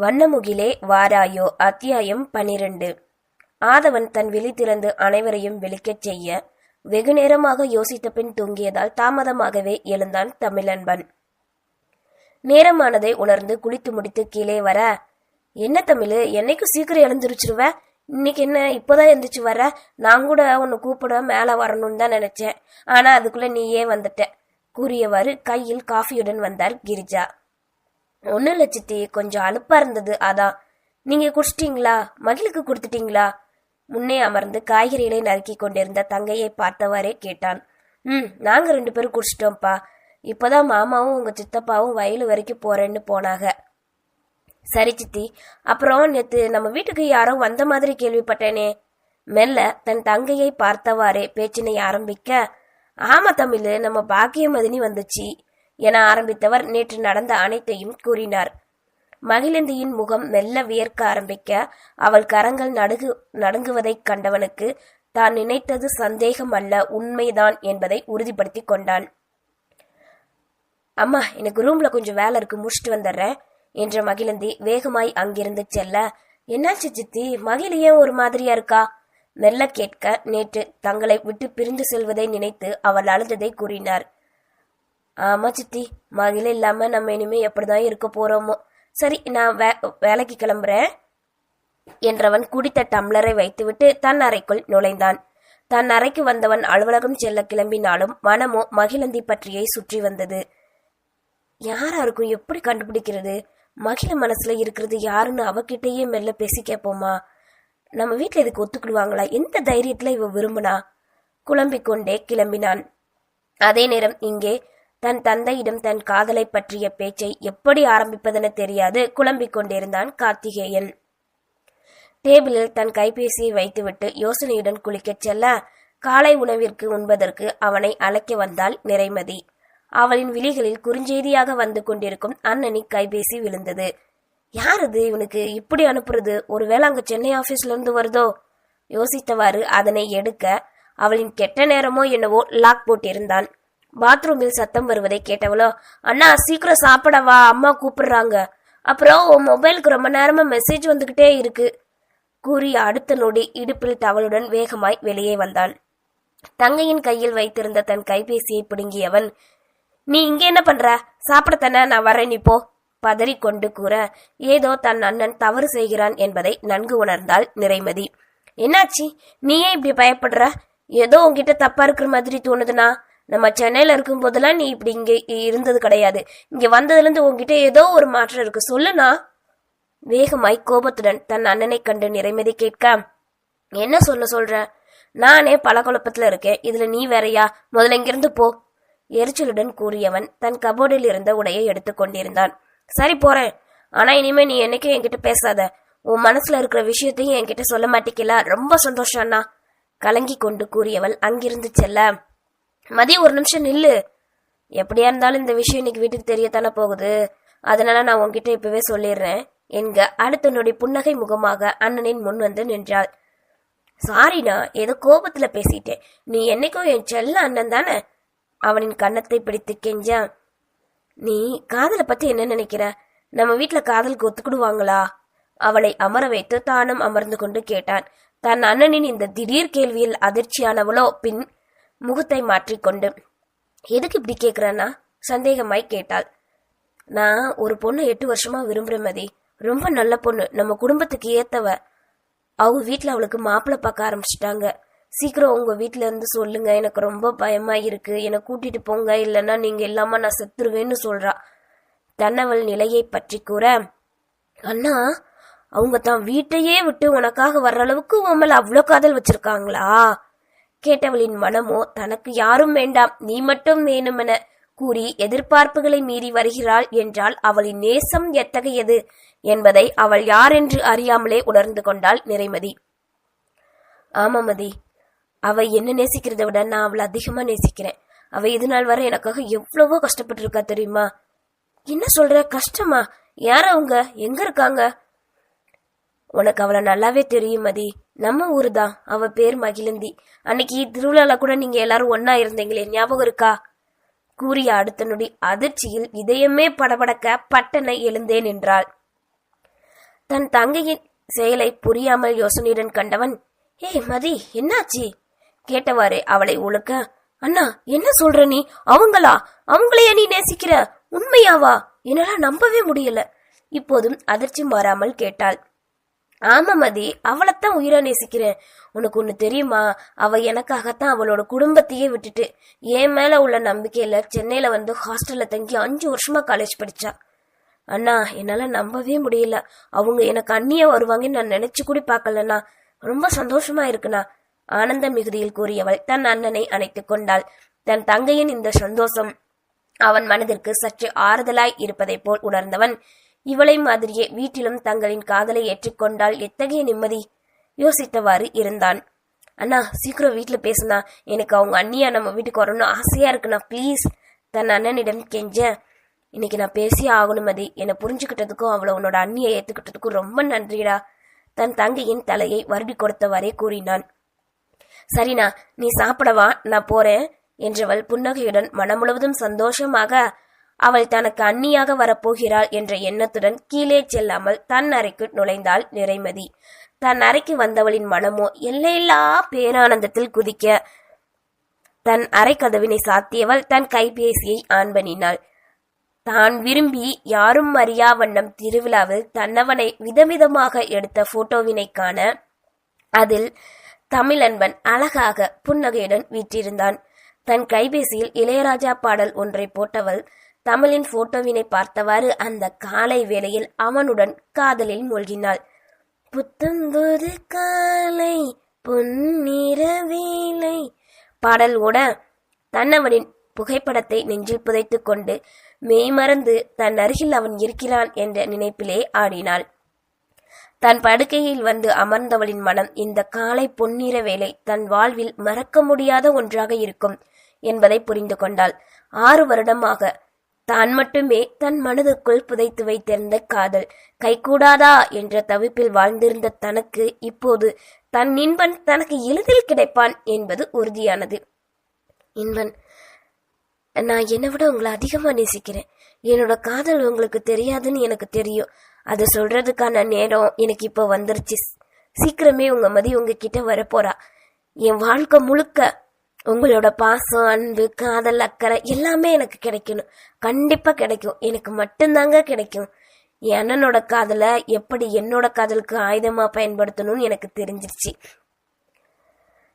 வண்ணமுகிலே வாராயோ அத்தியாயம் பனிரெண்டு. ஆதவன் தன் விழி திறந்து அனைவரையும் விழிக்கச் செய்ய வெகு நேரமாக யோசித்த பின் தூங்கியதால் தாமதமாகவே எழுந்தான் தமிழன்பன். நேரமானதை உணர்ந்து குளித்து முடித்து கீழே வர என்ன தமிழ் என்னைக்கும் சீக்கிரம் எழுந்திருச்சிருவ? இன்னைக்கு என்ன இப்போதான் எழுந்துச்சு வர? நான் கூட உன்னை கூப்பிட மேலே வரணும்னு தான் நினைச்சேன். ஆனா அதுக்குள்ள நீயே வந்துட்ட. கூறியவாறு கையில் காஃபியுடன் வந்தார் கிரிஜா. ஒன்றும் இல்லை சித்தி கொஞ்சம் அலுப்பா இருந்தது அதான். நீங்க குடிச்சிட்டீங்களா? மகிழுக்கு கொடுத்துட்டீங்களா? முன்னே அமர்ந்து காய்கறிகளை நறுக்கி கொண்டிருந்த தங்கையை பார்த்தவாறே கேட்டான். ம் நாங்க ரெண்டு பேரும் குடிச்சிட்டோம்ப்பா. இப்போதான் மாமாவும் உங்க சித்தப்பாவும் வயலு வரைக்கும் போறேன்னு போனாங்க. சரி சித்தி அப்புறம் நேற்று நம்ம வீட்டுக்கு யாரோ வந்த மாதிரி கேள்விப்பட்டேனே. மெல்ல தன் தங்கையை பார்த்தவாறே பேச்சினை ஆரம்பிக்க ஆமா தமிழ் நம்ம பாக்கியமதினி வந்துச்சு. என ஆரம்பித்தவர் நேற்று நடந்த அனைத்தையும் கூறினார். மகிழந்தியின் முகம் மெல்ல வியர்க்க ஆரம்பிக்க அவள் கரங்கள் நடுகு நடுங்குவதைக் கண்டவனுக்கு தான் நினைத்தது சந்தேகம் அல்ல உண்மைதான் என்பதை உறுதிப்படுத்தி கொண்டான் அம்மா எனக்கு ரூம்ல கொஞ்சம் வேலை இருக்கு முடிச்சிட்டு வந்துடுறேன் என்ற மகிழந்தி வேகமாய் அங்கிருந்து செல்ல என்னாச்சு சித்தி மகிழ ஏன் ஒரு மாதிரியா இருக்கா? மெல்ல கேட்க நேற்று தங்களை விட்டு பிரிந்து செல்வதை நினைத்து அவள் அழுததை கூறினார். ஆமா சித்தி. மகிழ இல்லாம நம்ம இனிமே எப்படிதான் இருக்க போறோமோ. சரி நான் வே வேலைக்கு கிளம்புறேன். என்றவன் குடித்த டம்ளரை வைத்துவிட்டு தன் அறைக்குள் நுழைந்தான். தன் அறைக்கு வந்தவன் அலுவலகம் செல்ல கிளம்பினாலும் மனமோ மகிழந்தி பற்றியே சுற்றி வந்தது. யாரா இருக்கும் எப்படி கண்டுபிடிக்கிறது? மகிழ மனசுல இருக்கிறது யாருன்னு அவகிட்டயே மெல்ல பேசி கேட்போமா நம்ம வீட்டுல இதுக்கு ஒத்துக்கிடுவாங்களா? எந்த தைரியத்துல இவ விரும்புனா? குழம்பிக் கொண்டே கிளம்பினான். அதே நேரம் இங்கே தன் தந்தையிடம் தன் காதலை பற்றிய பேச்சை எப்படி ஆரம்பிப்பதென தெரியாது குழம்பிக் கொண்டிருந்தான் கார்த்திகேயன். டேபிளில் தன் கைபேசியை வைத்துவிட்டு யோசனையுடன் குளிக்கச் செல்ல காலை உணவிற்கு உண்பதற்கு அவனை அழைக்க வந்தாள் நிறைமதி. அவளின் விழிகளில் குறுஞ்செய்தியாக வந்து கொண்டிருக்கும் அண்ணனி கைபேசி விழுந்தது. யார் இவனுக்கு? இப்படி அனுப்புறது? ஒருவேளை அங்க சென்னை ஆபீஸ்ல இருந்து வருதோ? யோசித்தவாறு அதனை எடுக்க அவளின் கெட்ட நேரமோ என்னவோ லாக் போட்டிருந்தான். பாத்ரூமில் சத்தம் வருவதை கேட்டவளோ அண்ணா சீக்கிரம் சாப்பிடவா அம்மா கூப்பிடுறாங்க. அப்புறம் உன் மொபைலுக்கு ரொம்ப நேரமா மெசேஜ் வந்துகிட்டே இருக்கு. கூறி அடுத்த நொடி இடுப்பில் டவலுடன் வேகமாய் வெளியே வந்தான். தங்கையின் கையில் வைத்திருந்த தன் கைபேசியை பிடுங்கியவன் நீ இங்க என்ன பண்ற? சாப்பிடத்தானே நான் வரேன் நீ போ. பதறிக்கொண்டு கூற ஏதோ தன் அண்ணன் தவறு செய்கிறான் என்பதை நன்கு உணர்ந்தாள் நிறைமதி. என்னாச்சி? நீ ஏன் இப்படி பயப்படுற? ஏதோ உன்கிட்ட தப்பா இருக்கிற மாதிரி தோணுதுனா நம்ம சென்னையில இருக்கும் போதெல்லாம் நீ இப்படி இங்க இருந்தது கிடையாது. இங்க வந்ததுல இருந்து உன்கிட்ட ஏதோ ஒரு மாற்றம் இருக்கு. சொல்லுனா வேகமாய் கோபத்துடன் தன் அண்ணனை கண்டு நிறைமதி கேட்க என்ன சொல்ல சொல்ற? நானே பல குழப்பத்துல இருக்கேன். இதுல நீ வேறையா? முதல்ல இங்கிருந்து போ. எரிச்சலுடன் கூறியவன் தன் கபோர்டில் இருந்த உடையை எடுத்துக்கொண்டிருந்தான் சரி போறேன். ஆனா இனிமே நீ என்னைக்கும் என்கிட்ட பேசாத. உன் மனசுல இருக்கிற விஷயத்தையும் என்கிட்ட சொல்ல மாட்டேக்கல ரொம்ப சந்தோஷம் அண்ணா. கலங்கி கொண்டு கூறியவள் அங்கிருந்து செல்ல மதி ஒரு நிமிஷம் நில்லு. எப்படியா இருந்தாலும் இந்த விஷயம் இன்னைக்கு வீட்டுக்கு தெரியத்தானே போகுது. அதனால நான் உன்கிட்ட இப்பவே சொல்லிடுறேன். என்க அடுத்த நொடி புன்னகை முகமாக அண்ணனின் முன் வந்து நின்றாள். சாரிண்ணா ஏதோ கோபத்துல பேசிட்டேன். நீ என்னைக்கும் என் செல்ல அண்ணன் தானே? அவனின் கன்னத்தை பிடித்து கெஞ்சான். நீ காதலை பத்தி என்ன நினைக்கிற? நம்ம வீட்ல காதலுக்கு ஒத்துக்கிடுவாங்களா? அவளை அமர வைத்து தானும் அமர்ந்து கொண்டு கேட்டான். தன் அண்ணனின் இந்த திடீர் கேள்வியில் அதிர்ச்சியானவளோ பின் முகத்தை மாற்றிக்கொண்டு எதுக்கு இப்படி கேக்குறனா? சந்தேகமாய் கேட்டாள். நான் ஒரு பொண்ணை எட்டு வருஷமா விரும்புறேன் மதி. ரொம்ப நல்ல பொண்ணு. நம்ம குடும்பத்துக்கு ஏத்தவ. அவங்க வீட்டில் அவளுக்கு மாப்பிள்ளை பார்க்க ஆரம்பிச்சிட்டாங்க. சீக்கிரம் உங்க வீட்ல இருந்து சொல்லுங்க. எனக்கு ரொம்ப பயமா இருக்கு என்னை கூட்டிட்டு போங்க. இல்லைன்னா நீங்க இல்லாம நான் செத்துருவேன்னு சொல்றா. தன்னவள் நிலையை பற்றி கூற அண்ணா அவங்க தான் வீட்டையே விட்டு உனக்காக வர்ற அளவுக்கு உன் மேல அவ்வளோ காதல் வச்சிருக்காங்களா? கேட்டவளின் மனமோ தனக்கு யாரும் வேண்டாம் நீ மட்டும் வேணுமென கூறி எதிர்பார்ப்புகளை மீறி வருகிறாள் என்றால் அவளின் நேசம் எத்தகையது என்பதை அவள் யாரென்று அறியாமலே உணர்ந்து கொண்டாள் நிறைமதி. ஆமாமதி அவ என்ன நேசிக்கிறத விட நான் அவளை அதிகமா நேசிக்கிறேன். அவ இது நாள் வரை எனக்காக எவ்வளவோ கஷ்டப்பட்டிருக்கா தெரியுமா? என்ன சொல்ற கஷ்டமா? யார் அவங்க? எங்க இருக்காங்க? உனக்கு அவளை நல்லாவே தெரியும் மதி. நம்ம ஊரு தான் அவ பேர் மகிழந்தி. அன்னைக்கு திருவிழால கூட நீங்க எல்லாரும் ஒன்னா இருந்தீங்களே ஞாபகம் இருக்கா? கூறிய அடுத்த நொடி அதிர்ச்சியில் இதயமே படபடக்க பட்டனை எழுந்தேன் என்றாள் தன் தங்கையின் செயலை புரியாமல் யோசனையுடன் கண்டவன் ஏய் மதி என்னாச்சு? கேட்டவாறு அவளை உழுக்க அண்ணா என்ன சொல்ற நீ? அவங்களா? அவங்களைய நீ நேசிக்கிற? உண்மையாவா? என்னால நம்பவே முடியல. இப்போதும் அதிர்ச்சி மாறாமல் கேட்டாள். ஆமா மதி அவளைத்தான் உயிரா நேசிக்கிறேன். உனக்கு ஒண்ணு தெரியுமா? அவ எனக்காகத்தான் அவளோட குடும்பத்தையே விட்டுட்டு என் மேல உள்ள நம்பிக்கையில சென்னையில வந்து ஹாஸ்டல்ல தங்கி அஞ்சு வருஷமா காலேஜ் படிச்சா. அண்ணா என்னால நம்பவே முடியல. அவங்க எனக்கு அண்ணியா வருவாங்கன்னு நான் நினைச்சு கூட பார்க்கலண்ணா. ரொம்ப சந்தோஷமா இருக்குண்ணா. ஆனந்த மிகுதியில் கூறியவள் தன் அண்ணனை அணைத்துக் கொண்டாள். தன் தங்கையின் இந்த சந்தோஷம் அவன் மனதிற்கு சற்று ஆறுதலாய் இருப்பதைப் போல் உணர்ந்தவன். இவளை மாதிரியே வீட்டிலும் தங்களின் காதலை ஏற்றுக்கொண்டால் எத்தகைய நிம்மதி? யோசித்தவாறு இருந்தான். அண்ணா சீக்கிரம் வீட்டுல பேசுனா எனக்கு அவங்க அண்ணியா நம்ம வீட்டுக்கு வரணும்னு ஆசையா இருக்குண்ணா. ப்ளீஸ் தன் அண்ணனிடம் கெஞ்ச. இன்னைக்கு நான் பேசியே ஆகணும் மதி. என்னை புரிஞ்சுக்கிட்டதுக்கும் அவளை உன்னோட அண்ணியை ஏத்துக்கிட்டதுக்கும் ரொம்ப நன்றிடா. தன் தங்கையின் தலையை வருடி கொடுத்தவாறே கூறினான். சரிண்ணா நீ சாப்பிடவா? நான் போறேன். என்றவள் புன்னகையுடன் மனம் முழுவதும் சந்தோஷமாக அவள் தனக்கு அந்நியாக வரப்போகிறாள் என்ற எண்ணத்துடன் கீழே செல்லாமல் தன் அறைக்கு நுழைந்தாள் நிறைமதி. தன் அறைக்கு வந்தவளின் மனமோ எல்லையில்லா பேரானந்தத்தில் குதிக்க தன் அறை கதவினை சாத்தியவள் தன் கைபேசியை ஆன் பண்ணினாள். தான் விரும்பி யாரும் அறியா வண்ணம் திருவிழாவில் தன்னவனை விதவிதமாக எடுத்த போட்டோவினை காண அதில் தமிழன்பன் அழகாக புன்னகையுடன் வீற்றிருந்தான். தன் கைபேசியில் இளையராஜா பாடல் ஒன்றை போட்டவள் தமிழின் போட்டோவினை பார்த்தவாறு அந்த காலை வேளையில் அவனுடன் காதலில் மூழ்கினாள். புத்தம்புது காலை பொன்னிற வேலை. பாடல் ஓட தன்னவனின் புகைப்படத்தை நெஞ்சில் புதைத்துக் கொண்டு மெய்மறந்து தன் அருகில் அவன் இருக்கிறான் என்ற நினைப்பிலே ஆடினாள். தன் படுக்கையில் வந்து அமர்ந்தவளின் மனம் இந்த காலை பொன்னிற வேலை தன் வாழ்வில் மறக்க முடியாத ஒன்றாக இருக்கும் என்பதை புரிந்து கொண்டாள். ஆறு வருடமாக தான் மட்டுமே தன் மனதுக்குள் புதைத்து வைத்திருந்த காதல். கைகூடாதா என்ற தவிப்பில் வாழ்ந்திருந்த தனக்கு இப்போது தன் இன்பன் தனக்கு எளிதில் கிடைப்பான் என்பது உறுதியானது. இன்பன் நான் என்னை விட உங்களை அதிகமா நேசிக்கிறேன். என்னோட காதல் உங்களுக்கு தெரியாதுன்னு எனக்கு தெரியும். அதை சொல்றதுக்கான நேரம் எனக்கு இப்போ வந்துருச்சு. சீக்கிரமே உங்க மதி உங்ககிட்ட வரப்போறா. என் வாழ்க்கை முழுக்க உங்களோட பாசம் அன்பு காதல் அக்கறை எல்லாமே எனக்கு கிடைக்கணும். கண்டிப்பாக கிடைக்கும். எனக்கு மட்டும்தாங்க கிடைக்கும். என் அண்ணனோட காதலை எப்படி என்னோட காதலுக்கு ஆயுதமாக பயன்படுத்தணும்னு எனக்கு தெரிஞ்சிருச்சு.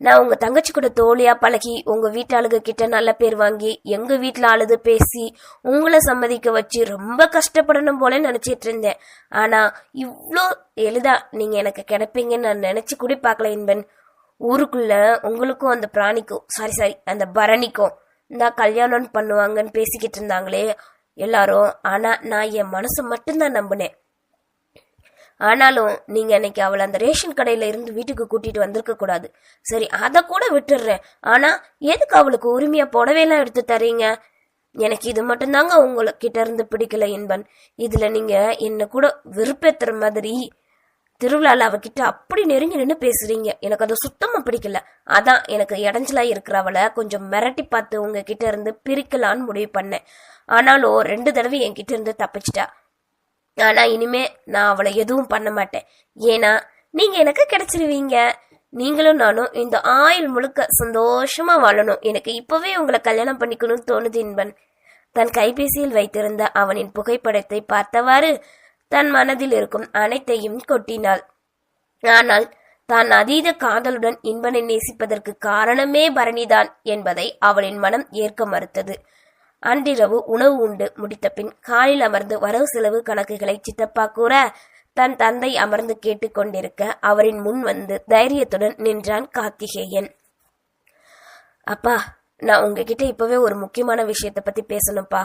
நான் உங்கள் தங்கச்சி கூட தோழியாக பழகி உங்க வீட்டாளுக கிட்ட நல்ல பேர் வாங்கி எங்கள் வீட்டில் அழுது பேசி உங்களை சம்மதிக்க வச்சு ரொம்ப கஷ்டப்படணும் போல நினச்சிட்டு இருந்தேன். ஆனால் இவ்வளோ எளிதாக நீங்கள் எனக்கு கிடைப்பீங்கன்னு நான் நினச்சி கூட பார்க்கல இன்பன். ஊருக்குள்ள உங்களுக்கும் அந்த பிராணிக்கும் சாரி சாரி அந்த பரணிக்கும் இந்த கல்யாணம் பண்ணுவாங்கன்னு பேசிக்கிட்டு இருந்தாங்களே எல்லாரும். ஆனா நான் என் மனசு மட்டும்தான் நம்பினேன். ஆனாலும் நீங்க அன்னைக்கு அவளை அந்த ரேஷன் கடையில இருந்து வீட்டுக்கு கூட்டிட்டு வந்திருக்க கூடாது. சரி அத கூட விட்டுடுறேன். ஆனா எதுக்கு அவளுக்கு உரிமையா புடவையெல்லாம் எடுத்து தரீங்க? எனக்கு இது மட்டும்தாங்க உங்ககிட்ட இருந்து பிடிக்கல என்பன் இதுல நீங்க என்ன கூட வெறுப்பேத்துற மாதிரி திருவிழால அவகிட்ட அப்படி நெருங்கி நின்று பேசுறீங்க. எனக்கு அது சுத்தமா பிடிக்கல. அதான் எனக்கு இடைஞ்சலா இருக்கிறவளை கொஞ்சம் மிரட்டி பார்த்து உங்ககிட்ட இருந்து பிரிக்கலான்னு முடிவு பண்ணேன். ஆனாலும் ரெண்டு தடவை என்கிட்ட இருந்து தப்பிச்சிட்டா. ஆனா இனிமே நான் அவளை எதுவும் பண்ண மாட்டேன். ஏன்னா நீங்க எனக்கு கிடைச்சிருவீங்க. நீங்களும் நானும் இந்த ஆயுள் முழுக்க சந்தோஷமா வாழணும். எனக்கு இப்பவே உங்களை கல்யாணம் பண்ணிக்கணும்னு தோணுது இன்பன். தன் கைபேசியில் வைத்திருந்த அவனின் புகைப்படத்தை பார்த்தவாறு தன் மனதில் இருக்கும் அனைத்தையும் கொட்டினாள். ஆனால் தான் அதீத காதலுடன் இன்பனை நேசிப்பதற்கு காரணமே பரணிதான் என்பதை அவளின் மனம் ஏற்க மறுத்தது. அன்றிரவு உணவு உண்டு முடித்த பின் காலில் அமர்ந்து வரவு செலவு கணக்குகளை சித்தப்பா கூற தன் தந்தை அமர்ந்து கேட்டுக்கொண்டிருக்க அவரின் முன் வந்து தைரியத்துடன் நின்றான் கார்த்திகேயன். அப்பா நான் உங்ககிட்ட இப்பவே ஒரு முக்கியமான விஷயத்தை பத்தி பேசணும்ப்பா.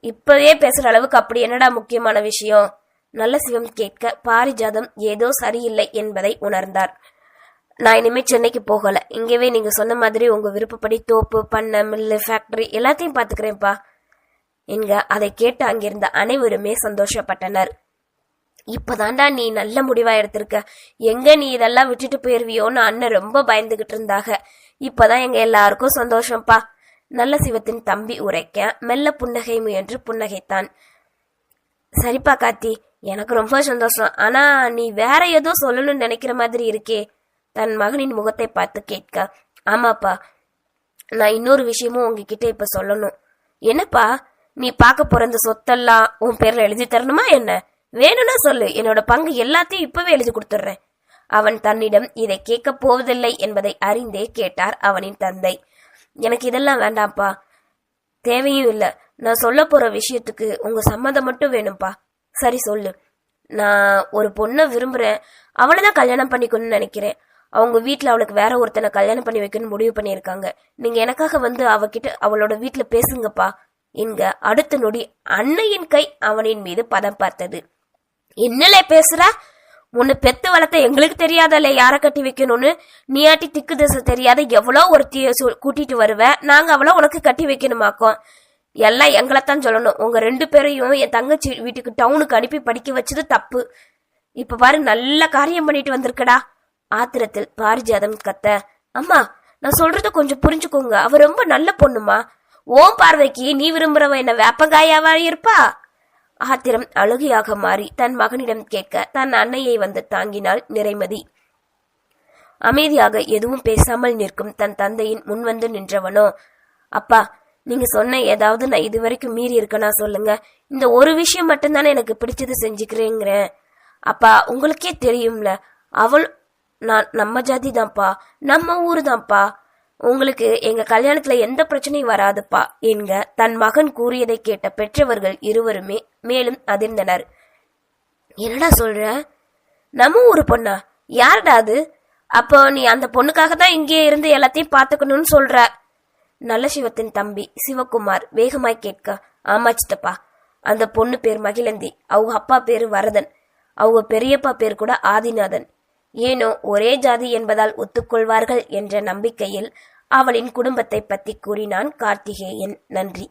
இப்பவே பேசுற அளவுக்கு அப்படி என்னடா முக்கியமான விஷயம்? நல்ல சிவம் கேட்க பாரிஜாதம் ஏதோ சரியில்லை என்பதை உணர்ந்தார். நான் இனிமே சென்னைக்கு போகல. இங்கவே நீங்க சொன்ன மாதிரி உங்க விருப்பப்படி தோப்பு பண்ணை மில்லு ஃபேக்டரி எல்லாத்தையும் பாத்துக்கிறேன்ப்பா என்க அதை கேட்டு அங்கிருந்த அனைவருமே சந்தோஷப்பட்டனர். இப்பதாண்டா நீ நல்ல முடிவா எடுத்திருக்க. எங்க நீ இதெல்லாம் விட்டுட்டு போயிருவியோன்னு அண்ணன் ரொம்ப பயந்துகிட்டு இருந்தாங்க இப்பதான் எங்க எல்லாருக்கும் சந்தோஷம்ப்பா. நல்ல சிவத்தின் தம்பி உரைக்க மெல்ல புன்னகை முயன்று புன்னகைத்தான். சரிப்பா கார்த்தி. எனக்கு ரொம்ப சந்தோஷம். ஆனா நீ வேற ஏதோ சொல்லணும்னு நினைக்கிற மாதிரி இருக்கே. தன் மகனின் முகத்தை பார்த்து கேட்க ஆமாப்பா. நான் இன்னொரு விஷயமும் உங்ககிட்ட இப்ப சொல்லணும். என்னப்பா? நீ பார்க்க போற இந்த சொத்தெல்லாம் உன் பேர்ல எழுதி தரணுமா என்ன? வேணும்னா சொல்லு. என்னோட பங்கு எல்லாத்தையும் இப்பவே எழுதி கொடுத்துட்றேன். அவன் தன்னிடம் இதை கேட்கப் போவதில்லை என்பதை அறிந்தே கேட்டார் அவனின் தந்தை. எனக்கு இதெல்லாம் வேண்டாம்ப்பா. தேவையும் இல்லை. நான் சொல்ல போற விஷயத்துக்கு உங்க சம்மதம் மட்டும் வேணும்ப்பா. சரி சொல்லு. நான் ஒரு பொண்ணை விரும்புறேன். அவளை தான் கல்யாணம் பண்ணிக்கணும்னு நினைக்கிறேன். அவங்க வீட்டில் அவளுக்கு வேற ஒருத்தனை கல்யாணம் பண்ணி வைக்கணும்னு முடிவு பண்ணியிருக்காங்க. நீங்க எனக்காக வந்து அவகிட்ட அவளோட வீட்டில் பேசுங்கப்பா. என்க அடுத்த நொடி அன்னையின் கை அவனின் மீது பதம் பார்த்தது. என்னலே பேசுற? உன்னை பெத்து வளர்த்த எங்களுக்கு தெரியாதல்ல யாரை கட்டி வைக்கணும்னு? நீயாட்டி திக்கு திசை தெரியாத எவ்வளோ ஒருத்திய சொ- கூட்டிட்டு வருவ. நாங்க அவளோ உனக்கு கட்டி வைக்கணுமாக்கோம் எல்லாம் எங்களைத்தான் சொல்லணும். உங்க ரெண்டு பேரையும் என் தங்கச்சி வீட்டுக்கு டவுனுக்கு அனுப்பி படிக்க வச்சது தப்பு. இப்ப பாரு நல்ல காரியம் பண்ணிட்டு வந்திருக்கடா. ஆத்திரத்தில் பாரிஜாதம் கத்த. அம்மா நான் சொல்றத கொஞ்சம் புரிஞ்சுக்கோங்க. அவ ரொம்ப நல்ல பொண்ணுமா. ஓம் பார்வைக்கு நீ விரும்புறவ என்ன வேப்பங்காயாவா இருப்பா? ஆத்திரம் அழுகையாக மாறி தன் மகனிடம் கேட்க தன் அன்னையை வந்து தாங்கினாள் நிறைமதி. அமைதியாக எதுவும் பேசாமல் நிற்கும் தன் தந்தையின் முன்வந்து நின்றவனோ அப்பா நீங்க சொன்ன ஏதாவது நான் இதுவரைக்கும் மீறி இருக்கனா சொல்லுங்க. இந்த ஒரு விஷயம் மட்டும்தானே எனக்கு பிடிச்சது செஞ்சுக்கிறேங்கிறேன். அப்பா உங்களுக்கே தெரியும்ல அவள் நான் நம்ம ஜாதி தான்ப்பா நம்ம ஊரு தான்ப்பா உங்களுக்கு எங்க கல்யாணத்துல எந்த பிரச்சனையும் வராதுப்பா என்க தன் மகன் கூறியதை கேட்ட பெற்றவர்கள் இருவருமே மேலும் அதிர்ந்தனர். என்னடா சொல்ற? நம்ம ஊரு பொண்ணா? யாருடா அது? அப்போ நீ அந்த பொண்ணுக்காக தான் இங்கே இருந்து எல்லாத்தையும் பார்த்துக்கணும்னு சொல்ற. நல்ல சிவத்தின் தம்பி சிவகுமார் வேகமாய் கேட்க ஆமா சித்தப்பா. அந்த பொண்ணு பேர் மகிழந்தி. அவங்க அப்பா பேரு வரதன். அவங்க பெரியப்பா பேர் கூட ஆதிநாதன். ஏனோ ஒரே ஜாதி என்பதால் ஒத்துக்கொள்வார்கள் என்ற நம்பிக்கையில் அவளின் குடும்பத்தை பற்றி கூறினான் கார்த்திகேயன். நன்றி.